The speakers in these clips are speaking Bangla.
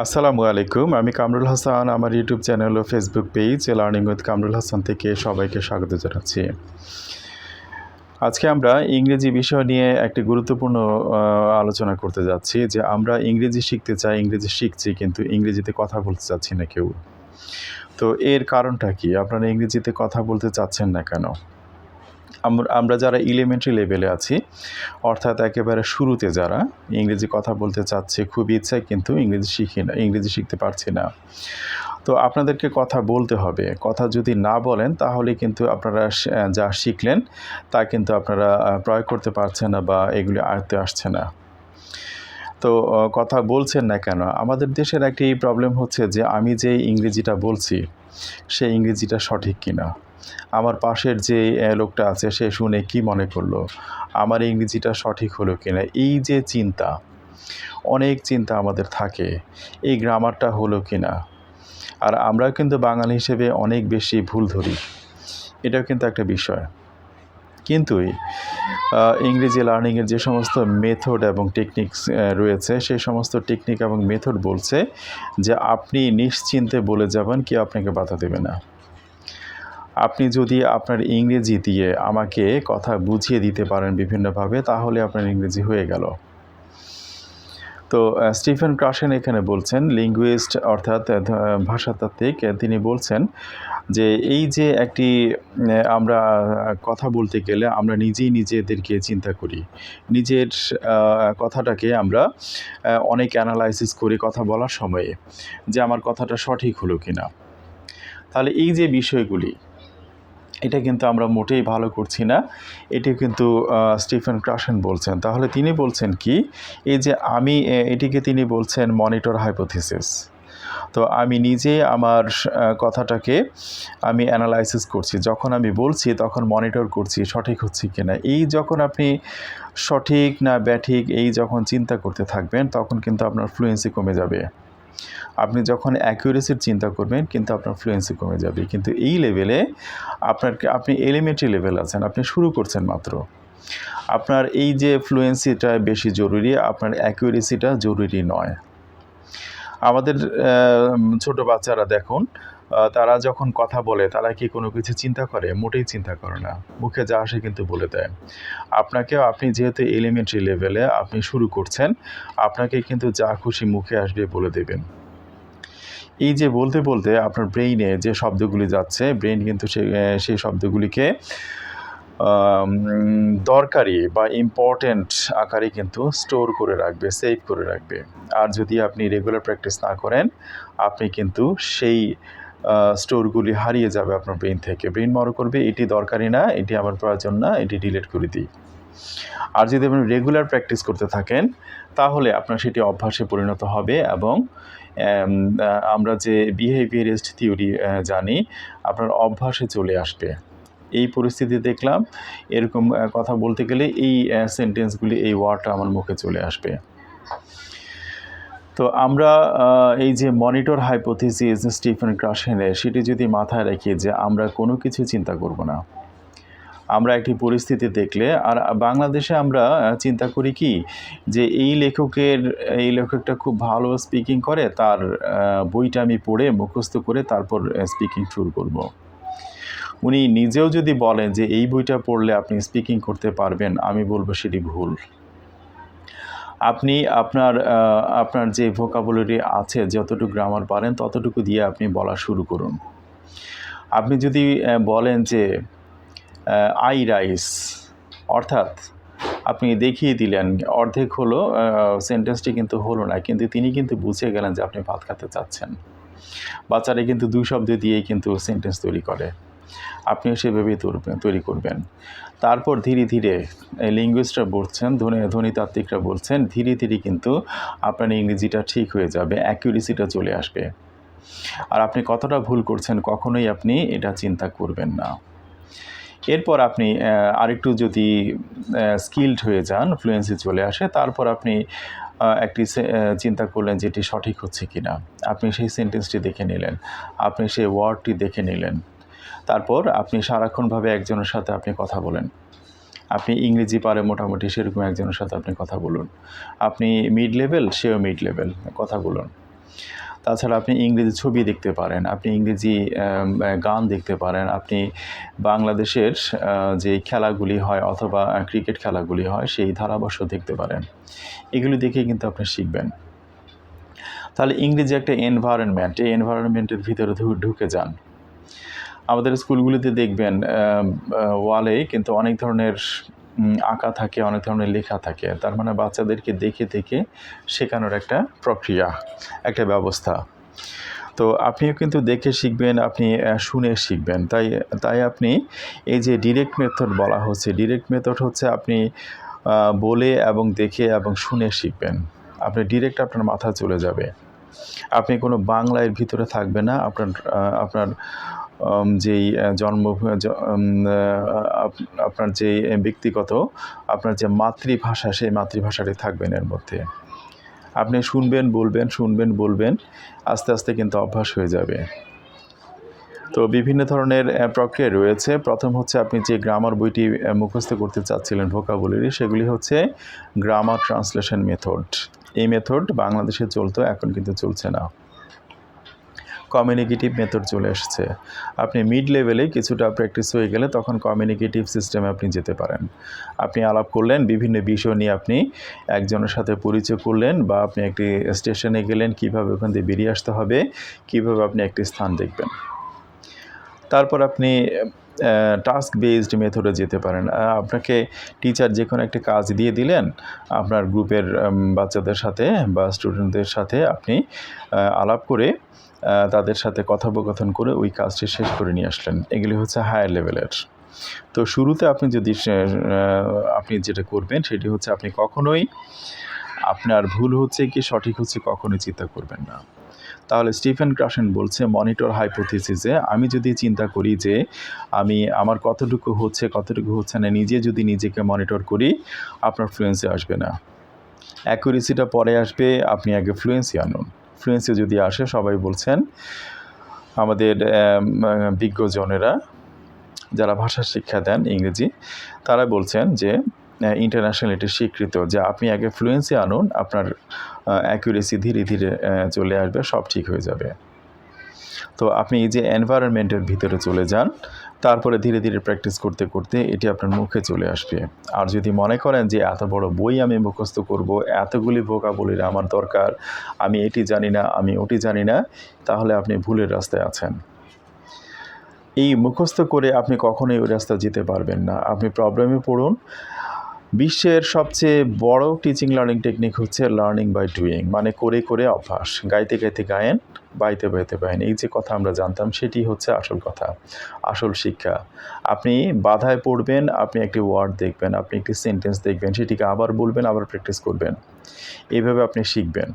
আসসালামু আলাইকুম। আমি কামরুল হাসান। আমার YouTube channel O Facebook page learning with Kamrul Hasan থেকে সবাইকে স্বাগত জানাচ্ছি। আজকে আমরা ইংরেজি বিষয় নিয়ে একটি গুরুত্বপূর্ণ আলোচনা করতে যাচ্ছি যে আমরা ইংরেজি শিখতে চাই, ইংরেজি শিখছি কিন্তু ইংরেজিতে কথা বলতে চাচ্ছি না কেউ। তো এর কারণটা কি? আপনারা ইংরেজিতে কথা বলতে চাচ্ছেন না কেন? আমরা যারা এলিমেন্টারি লেভেলে আছি, অর্থাৎ একেবারে শুরুতে যারা, ইংরেজি কথা বলতে চাচ্ছে, খুব ইচ্ছায় কিন্তু ইংরেজি শিখি না, ইংরেজি শিখতে পারছি না। তো আপনাদেরকে কথা বলতে হবে। কথা যদি না বলেন, তাহলে কিন্তু আপনারা যা শিখলেন, তা কিন্তু আপনারা প্রয়োগ করতে পারছেন না বা এগুলি আয়ত্তে আসছে না। তো কথা বলছেন না কেন? আমাদের দেশের একটি প্রবলেম হচ্ছে যে, আমি যে ইংরেজিটা বলছি, সেই ইংরেজিটা সঠিক কিনা? আমার পাশের যে লোকটা আছে, সে শুনে কি মনে করল? আমার ইংরেজিটা সঠিক হলো কিনা? এই যে চিন্তা, অনেক চিন্তা আমাদের থাকে। এই গ্রামারটা হলো কিনা? আর আমরা কিন্তু বাঙালি হিসেবে অনেক বেশি ভুল ধরি। এটাও কিন্তু একটা বিষয়। কিন্তু ইংরেজি লার্নিংয়ের যে সমস্ত মেথড এবং টেকনিক্স রয়েছে, সেই সমস্ত টেকনিক এবং মেথড বলছে যে, আপনি নিশ্চিন্তে বলে যাবেন, কেউ আপনাকে বাধা দেবে না। আপনি যদি আপনার ইংরেজি দিয়ে আমাকে কথা বুঝিয়ে দিতে পারেন বিভিন্নভাবে, তাহলে আপনার ইংরেজি হয়ে গেল। তো স্টিফেন ক্রাশেন এখানে বলছেন লিঙ্গুইস্ট অর্থাৎ ভাষাতাত্ত্বিক তিনি বলছেন যে এই যে একটি আমরা কথা বলতে গেলে আমরা নিজেই নিজেদেরকে চিন্তা করি। নিজের কথাটাকে আমরা অনেক অ্যানালাইসিস করি কথা বলার সময়ে যে আমার কথাটা সঠিক হলো কিনা। তাহলে এই যে বিষয়গুলি এটা কিন্তু আমরা মোটেই ভালো করছি না। এটি কিন্তু স্টিফেন ক্রাশন বলছেন। তাহলে তিনি বলছেন কি, এই যে আমি এটিকে তিনি বলছেন মনিটর হাইপোথিসিস। তো আমি নিজে আমার কথাটাকে আমি অ্যানালাইসিস করছি। যখন আমি বলছি, তখন মনিটর করছি, সঠিক হচ্ছে কিনা। এই যখন আপনি সঠিক না ব্যাঠিক, এই যখন চিন্তা করতে থাকবেন, তখন কিন্তু আপনার ফ্লুয়েন্সি কমে যাবে। আপনি যখন অ্যাকিউরেসির চিন্তা করবেন, কিন্তু আপনার ফ্লুয়েন্সি কমে যাবে। কিন্তু এই লেভেলে আপনার আপনি এলিমেন্টারি লেভেল আছেন, আপনি শুরু করছেন মাত্র। আপনার এই যে ফ্লুয়েন্সিটা বেশি জরুরি, আপনার অ্যাকিউরেসিটা জরুরি নয়। আমাদের ছোটো বাচ্চারা দেখুন তারা যখন কথা বলে, তারা কি কোনো কিছু চিন্তা করে? মোটেই চিন্তা করে না। মুখে যা আসে কিন্তু বলে দেয়। আপনাকেও আপনি যেহেতু এলিমেন্টারি লেভেলে আপনি শুরু করছেন, আপনাকে কিন্তু যা খুশি মুখে আসবে বলে দেবেন। এই যে বলতে বলতে আপনার ব্রেইনে যে শব্দগুলি যাচ্ছে ব্রেইন কিন্তু সেই শব্দগুলিকে দরকারি বা ইম্পর্ট্যান্ট আকারে কিন্তু স্টোর করে রাখবে সেভ করে রাখবে। আর যদি আপনি রেগুলার প্র্যাকটিস না করেন, আপনি কিন্তু সেই স্টোরগুলি হারিয়ে যাবে আপনার ব্রেন থেকে। ব্রেন মনে করবে, এটি দরকারি না, এটি আমার প্রয়োজন না, এটি ডিলিট করে দিই। আর যদি আপনি রেগুলার প্র্যাকটিস করতে থাকেন, তাহলে আপনার সেটি অভ্যাসে পরিণত হবে এবং আমরা যে বিহেভিয়ারিস্ট থিওরি জানি, আপনার অভ্যাসে চলে আসবে। এই পরিস্থিতি দেখলাম, এরকম কথা বলতে গেলে এই সেন্টেন্সগুলি এই ওয়ার্ডটা আমার মুখে চলে আসবে। তো আমরা এই যে মনিটর হাইপোথিসিস স্টিফেন ক্রাশেনের সেটি যদি মাথায় রাখি যে আমরা কোনো কিছু চিন্তা করব না। আমরা একটি পরিস্থিতি দেখলে, আর বাংলাদেশে আমরা চিন্তা করি কি? যে এই লেখকের, এই লেখকটা খুব ভালো স্পিকিং করে, তার বইটা আমি পড়ে মুখস্থ করে তারপর স্পিকিং শুরু করব। উনি নিজেও যদি বলেন যে এই বইটা পড়লে আপনি স্পিকিং করতে পারবেন, আমি বলব সেটি ভুল। আপনি আপনার আপনার যে ভোকাবুলারি আছে, যতটুকু গ্রামার পারেন, ততটুকু দিয়ে আপনি বলা শুরু করুন। আপনি যদি বলেন যে আই রাইস অর্থাৎ আপনি দেখিয়ে দিলেন, অর্ধেক হলো সেন্টেন্সটি কিন্তু হলো না, কিন্তু তিনি কিন্তু বুঝে গেলেন যে আপনি ভাত খেতে চাচ্ছেন। বাচ্চারা কিন্তু দুই শব্দ দিয়েই কিন্তু সেন্টেন্স তৈরি করে। আপনিও সেভাবেই তৈরি- তৈরি করবেন। তারপর ধীরে ধীরে লিঙ্গুইস্টরা বলছেন, ধ্বনি, ধ্বনিতাত্ত্বিকরা বলছেন, ধীরে ধীরে কিন্তু আপনার ইংরেজিটা ঠিক হয়ে যাবে অ্যাকিউরেসিটা চলে আসবে। আর আপনি কতটা ভুল করছেন কখনোই আপনি এটা চিন্তা করবেন না। এরপর আপনি আরেকটু যদি স্কিল্ড হয়ে যান ফ্লুয়েন্সি চলে আসে, তারপর আপনি একটি চিন্তা করলেন যে এটি সঠিক হচ্ছে কি না আপনি সেই সেন্টেন্সটি দেখে নিলেন, আপনি সেই ওয়ার্ডটি দেখে নিলেন। তারপর আপনি সারাক্ষণভাবে একজনের সাথে আপনি কথা বলেন। আপনি ইংরেজি পারে মোটামুটি সেরকম একজনের সাথে আপনি কথা বলুন। আপনি মিড লেভেল সেও মিড লেভেল কথা বলুন। তাছাড়া আপনি ইংরেজি ছবি দেখতে পারেন, আপনি ইংরেজি গান দেখতে পারেন, আপনি বাংলাদেশের যে খেলাগুলি হয় অথবা ক্রিকেট খেলাগুলি হয় সেই ধারাভাষ্য দেখতে পারেন। এগুলি দেখে কিন্তু আপনি শিখবেন। তাহলে ইংরেজি একটা এনভায়রনমেন্ট এই এনভায়রনমেন্টের ভিতরে ঢুকে যান। আমাদের স্কুলগুলিতে দেখবেন ওয়ালে কিন্তু অনেক ধরনের আঁকা থাকে, অনেক ধরনের লেখা থাকে। তার মানে বাচ্চাদেরকে দেখে দেখে শেখানোর একটা প্রক্রিয়া, একটা ব্যবস্থা। তো আপনিও কিন্তু দেখে শিখবেন, আপনি শুনে শিখবেন। তাই তাই আপনি এই যে ডিরেক্ট মেথড বলা হচ্ছে ডিরেক্ট মেথড হচ্ছে আপনি বলে এবং দেখে এবং শুনে শিখবেন। আপনি ডিরেক্ট আপনার মাথা চলে যাবে। আপনি কোনো বাংলার ভিতরে থাকবে না, আপনার আপনার যেই জন্ম আপনার যে ব্যক্তিগত, আপনার যে মাতৃভাষা, সেই মাতৃভাষাটি থাকবেন এর মধ্যে। আপনি শুনবেন, বলবেন শুনবেন, বলবেন, আস্তে আস্তে কিন্তু অভ্যাস হয়ে যাবে। তো বিভিন্ন ধরনের প্রক্রিয়া রয়েছে। প্রথম হচ্ছে আপনি যে গ্রামার বইটি মুখস্থ করতে চাচ্ছিলেন ভোকাবুলারি সেগুলি হচ্ছে গ্রামার ট্রান্সলেশন মেথড এই মেথড বাংলাদেশে চলতো, এখন কিন্তু চলছে না। কমিউনিকেটিভ মেথড চলে এসেছে। আপনি মিড লেভেলে কিছুটা প্র্যাকটিস হয়ে গেলে তখন কমিউনিকেটিভ সিস্টেমে আপনি যেতে পারেন। আপনি আলাপ করলেন, বিভিন্ন বিষয় নিয়ে আপনি একজনের সাথে পরিচয় করলেন বা আপনি একটি স্টেশনে গেলেন, কীভাবে ওখান দিয়ে বেরিয়ে আসতে হবে, কীভাবে আপনি একটি স্থান দেখবেন। তারপর আপনি টাস্ক বেসড মেথডে যেতে পারেন। আপনাকে টিচার যে কোনো একটা কাজ দিয়ে দিলেন, আপনার গ্রুপের বাচ্চাদের সাথে বা স্টুডেন্টদের সাথে আপনি আলাপ করে তাদের সাথে কথোপকথন করে ওই কাজটি শেষ করে নিয়ে আসলেন। এগুলি হচ্ছে হায়ার লেভেলের তো শুরুতে আপনি যদি আপনি যেটা করবেন সেটি হচ্ছে আপনি কখনোই আপনার ভুল হচ্ছে কি সঠিক হচ্ছে কখনোই চিন্তা করবেন না। তাহলে স্টিফেন ক্রাসেন বলছে মনিটর হাইপোথিসিসে আমি যদি চিন্তা করি যে আমি, আমার কতটুকু হচ্ছে কতটুকু হচ্ছে না, নিজে যদি নিজেকে মনিটর করি, আপনার ফ্লুয়েন্সি আসবে না। অ্যাকুরেসিটা পরে আসবে, আপনি আগে ফ্লুয়েন্সি আনুন। ফ্লুয়েন্সি যদি আসে, সবাই বলছেন, আমাদের বিজ্ঞজনেরা যারা ভাষা শিক্ষা দেন ইংরেজি, তারা বলছেন যে ইন্টারন্যাশনাল এটি স্বীকৃত, যে আপনি আগে ফ্লুয়েন্সি আনুন, আপনার অ্যাকুরেসি ধীরে ধীরে চলে আসবে, সব ঠিক হয়ে যাবে। তো আপনি এই যে এনভায়রনমেন্টের ভিতরে চলে যান তারপরে ধীরে ধীরে প্র্যাকটিস করতে করতে এটি আপনার মুখে চলে আসবে। আর যদি মনে করেন যে, এত বড় বই আমি মুখস্থ করব, এতগুলি ভোকাবলির আমার দরকার, আমি এটি জানি না, আমি ওটি জানি না, তাহলে আপনি ভুলের রাস্তায় আছেন। এই মুখস্থ করে আপনি কখনোই ওই রাস্তা যেতে পারবেন না। আপনি প্রবলেমে পড়ুন বিশ্বের সবচেয়ে বড় টিচিং লার্নিং টেকনিক হচ্ছে লার্নিং বাই ডুইং মানে করে করে অভ্যাস। গাইতে গাইতে গায়েন, বাইতে বাইতে বাইন। এই যে কথা আমরা জানতাম, সেটি হচ্ছে আসল কথা, আসল শিক্ষা। আপনি বাধায় পড়বেন, আপনি একটি ওয়ার্ড দেখবেন, আপনি একটি সেন্টেন্স দেখবেন, সেটিকে আবার বলবেন, আবার প্র্যাকটিস করবেন। এইভাবে আপনি শিখবেন।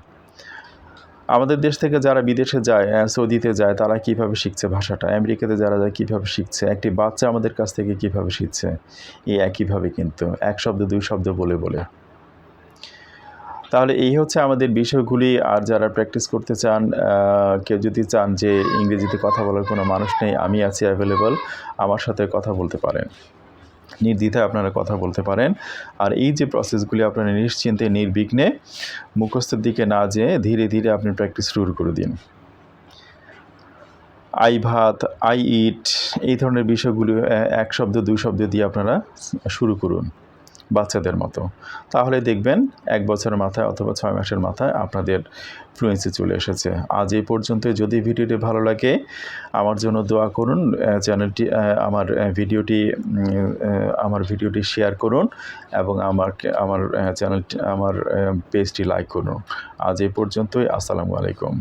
আমাদের দেশ থেকে যারা বিদেশে যায় সৌদিতে যায়, তারা কীভাবে শিখছে ভাষাটা? আমেরিকাতে যারা যায়, কীভাবে শিখছে? একটি বাচ্চা আমাদের কাছ থেকে কীভাবে শিখছে? এই একইভাবে কিন্তু, এক শব্দ, দুই শব্দ বলে বলে। তাহলে এই হচ্ছে আমাদের বিষয়গুলি। আর যারা প্র্যাকটিস করতে চান কেউ যদি চান যে ইংরেজিতে কথা বলার কোনো মানুষ নেই, আমি আছি অ্যাভেলেবল আমার সাথে কথা বলতে পারেন। নির্দ্বিধায় আপনারা কথা বলতে পারেন। আর এই যে প্রসেসগুলি আপনারা নিশ্চিন্তে, নির্বিঘ্নে মুখস্থের দিকে না যেয়ে ধীরে ধীরে আপনি প্র্যাকটিস শুরু করে দিন। আই ভাত, আই ইট, এই ধরনের বিষয়গুলি এক শব্দ, দুই শব্দ দিয়ে আপনারা শুরু করুন। বাচ্চাদের মতো। তাহলে দেখবেন এক বছরের মাথায় অথবা ছয় মাসের মাথায় আপনাদের ফ্লুয়েন্সি চলে এসেছে। আজ এই পর্যন্ত যদি ভিডিওটি ভালো লাগে, আমার জন্য দোয়া করুন চ্যানেলটি আমার ভিডিওটি আমার ভিডিওটি শেয়ার করুন এবং আমার আমার চ্যানেলটি আমার পেজটি লাইক করুন। আজ এই পর্যন্তই। আসসালামু আলাইকুম।